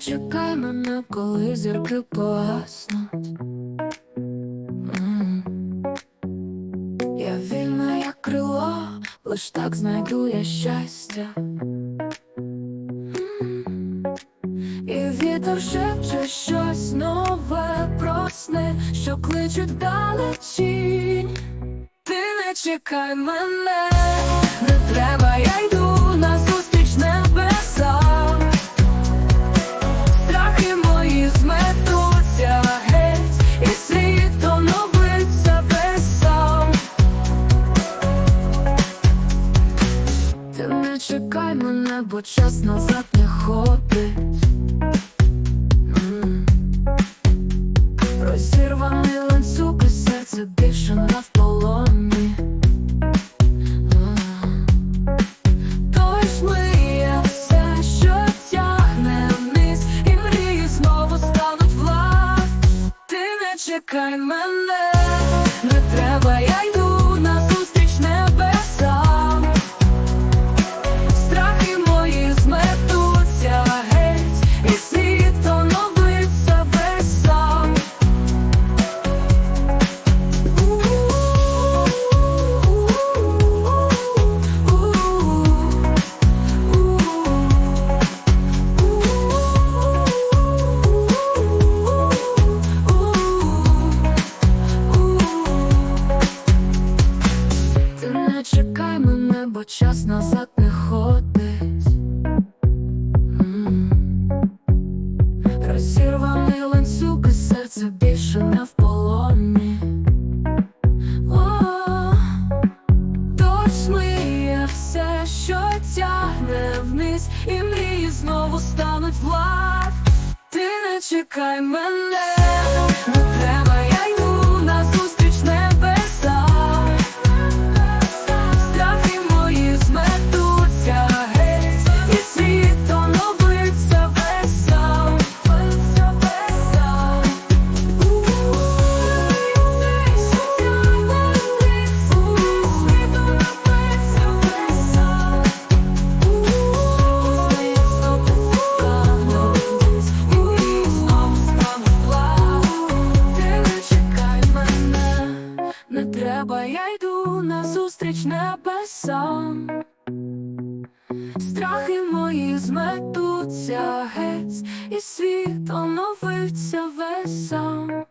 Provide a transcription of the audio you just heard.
чекай мене, коли зірки погаснуть. Я вільна, як крило, лиш так знайду я щастя. І вітер шепче щось нове про сни, що кличуть вдалечінь. Ти не чекай мене, не треба, я йду бо час назад не ходить. Розірваний ланцюг і серце більше в полоні. Дощ миє все, що тягне вниз, і мрії знову стануть влад. Ти не чекай мене, не треба, я йду чекай мене, бо час назад не ходить. Розірваний ланцюг і серце більше не в полоні. О, Дощ смиє все, що тягне вниз, і мрії знову стануть влад. Ти не чекай мене, Не треба, я йду назустріч небесам. Страхи мої зметуться геть, і світ оновиться весь сам.